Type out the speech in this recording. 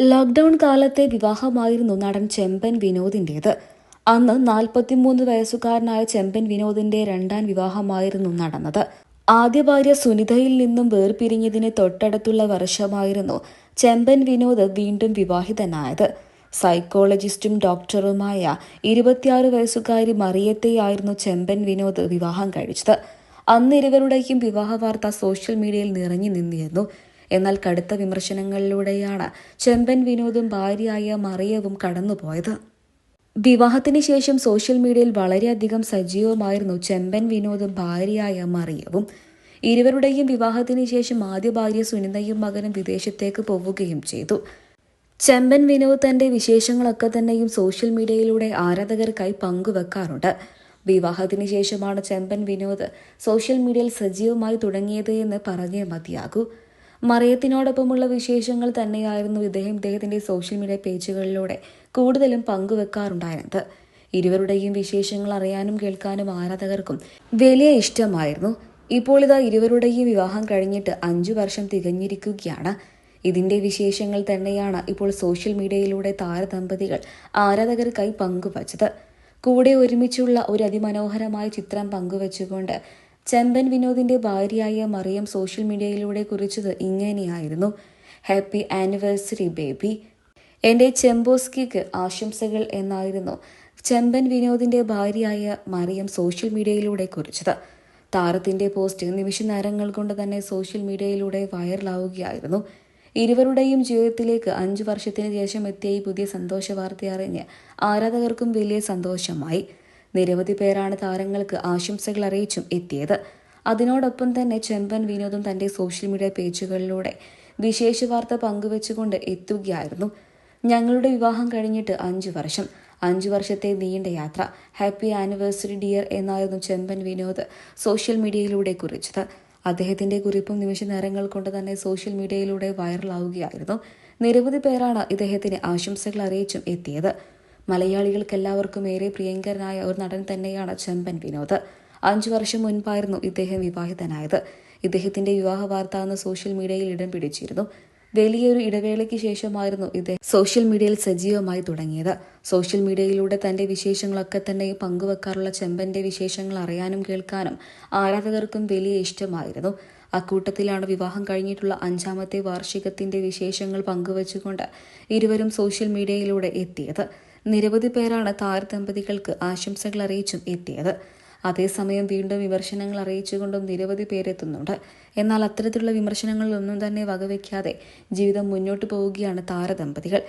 Lockdown കാലത്തെ വിവാഹമായിരുന്നു നടൻ ചെമ്പൻ വിനോദിന്റേത്. അന്ന് നാൽപ്പത്തിമൂന്ന് വയസ്സുകാരനായ ചെമ്പൻ വിനോദിന്റെ രണ്ടാം വിവാഹമായിരുന്നു നടന്നത്. ആദ്യ ഭാര്യ സുനിതയിൽ നിന്നും വേർപിരിഞ്ഞതിന് തൊട്ടടുത്തുള്ള വർഷമായിരുന്നു ചെമ്പൻ വിനോദ് വീണ്ടും വിവാഹിതനായത്. സൈക്കോളജിസ്റ്റും ഡോക്ടറുമായ ഇരുപത്തിയാറ് വയസ്സുകാരി മറിയത്തെയായിരുന്നു ചെമ്പൻ വിനോദ് വിവാഹം കഴിച്ചത്. അന്ന് ഇരുവരുടെയും വിവാഹ വാർത്ത സോഷ്യൽ മീഡിയയിൽ നിറഞ്ഞു നിന്നിരുന്നു. എന്നാൽ കടുത്ത വിമർശനങ്ങളിലൂടെയാണ് ചെമ്പൻ വിനോദും ഭാര്യയായ മറിയവും കടന്നുപോയത്. വിവാഹത്തിന് ശേഷം സോഷ്യൽ മീഡിയയിൽ വളരെയധികം സജീവമായിരുന്നു ചെമ്പൻ വിനോദും ഭാര്യയായ മറിയവും. ഇരുവരുടെയും വിവാഹത്തിന് ശേഷം ആദ്യ ഭാര്യ സുനിതയും മകനും വിദേശത്തേക്ക് പോവുകയും ചെയ്തു. ചെമ്പൻ വിനോദ് തന്റെ വിശേഷങ്ങളൊക്കെ തന്നെയും സോഷ്യൽ മീഡിയയിലൂടെ ആരാധകർക്കായി പങ്കുവെക്കാറുണ്ട്. വിവാഹത്തിന് ശേഷമാണ് ചെമ്പൻ വിനോദ് സോഷ്യൽ മീഡിയയിൽ സജീവമായി തുടങ്ങിയത് എന്ന് പറഞ്ഞേ മതിയാകൂ. മറിയത്തിനോടൊപ്പമുള്ള വിശേഷങ്ങൾ തന്നെയായിരുന്നു ഇദ്ദേഹം ഇദ്ദേഹത്തിന്റെ സോഷ്യൽ മീഡിയ പേജുകളിലൂടെ കൂടുതലും പങ്കുവെക്കാറുണ്ടായിരുന്നത്. ഇരുവരുടെയും വിശേഷങ്ങൾ അറിയാനും കേൾക്കാനും ആരാധകർക്കും വലിയ ഇഷ്ടമായിരുന്നു. ഇപ്പോൾ ഇതാ ഇരുവരുടെയും വിവാഹം കഴിഞ്ഞിട്ട് അഞ്ചു വർഷം തികഞ്ഞിരിക്കുകയാണ്. ഇതിന്റെ വിശേഷങ്ങൾ തന്നെയാണ് ഇപ്പോൾ സോഷ്യൽ മീഡിയയിലൂടെ താരദമ്പതികൾ ആരാധകർക്കായി പങ്കുവച്ചത്. കൂടെ ഒരുമിച്ചുള്ള ഒരു അതിമനോഹരമായ ചിത്രം പങ്കുവച്ചുകൊണ്ട് ചെമ്പൻ വിനോദിന്റെ ഭാര്യയായ മറിയം സോഷ്യൽ മീഡിയയിലൂടെ കുറിച്ചത് ഇങ്ങനെയായിരുന്നു. Happy anniversary baby. എന്റെ ചെമ്പോസ്കിക്ക് ആശംസകൾ എന്നായിരുന്നു ചെമ്പൻ വിനോദിന്റെ ഭാര്യയായ മറിയം സോഷ്യൽ മീഡിയയിലൂടെ കുറിച്ചത്. താരത്തിന്റെ പോസ്റ്റ് നിമിഷ നേരങ്ങൾ കൊണ്ട് തന്നെ സോഷ്യൽ മീഡിയയിലൂടെ വൈറലാവുകയായിരുന്നു. ഇരുവരുടെയും ജീവിതത്തിലേക്ക് അഞ്ചു വർഷത്തിന് ശേഷം എത്തിയ ഈ പുതിയ സന്തോഷ വാർത്ത അറിഞ്ഞ് ആരാധകർക്കും വലിയ സന്തോഷമായി. നിരവധി പേരാണ് താരങ്ങൾക്ക് ആശംസകൾ അറിയിച്ചും എത്തിയത്. അതിനോടൊപ്പം തന്നെ ചെമ്പൻ വിനോദും തന്റെ സോഷ്യൽ മീഡിയ പേജുകളിലൂടെ വിശേഷ വാർത്ത പങ്കുവെച്ചുകൊണ്ട് എത്തുകയായിരുന്നു. ഞങ്ങളുടെ വിവാഹം കഴിഞ്ഞിട്ട് അഞ്ചു വർഷം. അഞ്ചു വർഷത്തെ നീണ്ട യാത്ര ഹാപ്പി ആനിവേഴ്സറി ഡിയർ എന്നായിരുന്നു ചെമ്പൻ വിനോദ് സോഷ്യൽ മീഡിയയിലൂടെ കുറിച്ചത്. അദ്ദേഹത്തിന്റെ കുറിപ്പും നിമിഷ നേരങ്ങൾ കൊണ്ട് തന്നെ സോഷ്യൽ മീഡിയയിലൂടെ വൈറലാവുകയായിരുന്നു. നിരവധി പേരാണ് ഇദ്ദേഹത്തിന് ആശംസകൾ അറിയിച്ചും എത്തിയത്. മലയാളികൾക്കെല്ലാവർക്കും ഏറെ പ്രിയങ്കരനായ ഒരു നടൻ തന്നെയാണ് ചെമ്പൻ വിനോദ്. അഞ്ചു വർഷം മുൻപായിരുന്നു ഇദ്ദേഹം വിവാഹിതനായത്. ഇദ്ദേഹത്തിന്റെ വിവാഹ വാർത്ത അന്ന് സോഷ്യൽ മീഡിയയിൽ ഇടം പിടിച്ചിരുന്നു. വലിയൊരു ഇടവേളയ്ക്ക് ശേഷമായിരുന്നു ഇദ്ദേഹം സോഷ്യൽ മീഡിയയിൽ സജീവമായി തുടങ്ങിയത്. സോഷ്യൽ മീഡിയയിലൂടെ തന്റെ വിശേഷങ്ങളൊക്കെ തന്നെ പങ്കുവെക്കാറുള്ള ചെമ്പന്റെ വിശേഷങ്ങൾ അറിയാനും കേൾക്കാനും ആരാധകർക്കും വലിയ ഇഷ്ടമായിരുന്നു. അക്കൂട്ടത്തിലാണ് വിവാഹം കഴിഞ്ഞിട്ടുള്ള അഞ്ചാമത്തെ വാർഷികത്തിന്റെ വിശേഷങ്ങൾ പങ്കുവച്ചുകൊണ്ട് ഇരുവരും സോഷ്യൽ മീഡിയയിലൂടെ എത്തിയത്. നിരവധി പേരാണ് താരദമ്പതികൾക്ക് ആശംസകൾ അറിയിച്ചും എത്തിയത്. അതേസമയം വീണ്ടും വിമർശനങ്ങൾ അറിയിച്ചുകൊണ്ടും നിരവധി പേരെത്തുന്നുണ്ട്. എന്നാൽ അത്തരത്തിലുള്ള വിമർശനങ്ങളിലൊന്നും തന്നെ വകവയ്ക്കാതെ ജീവിതം മുന്നോട്ട് പോവുകയാണ് താരദമ്പതികൾ.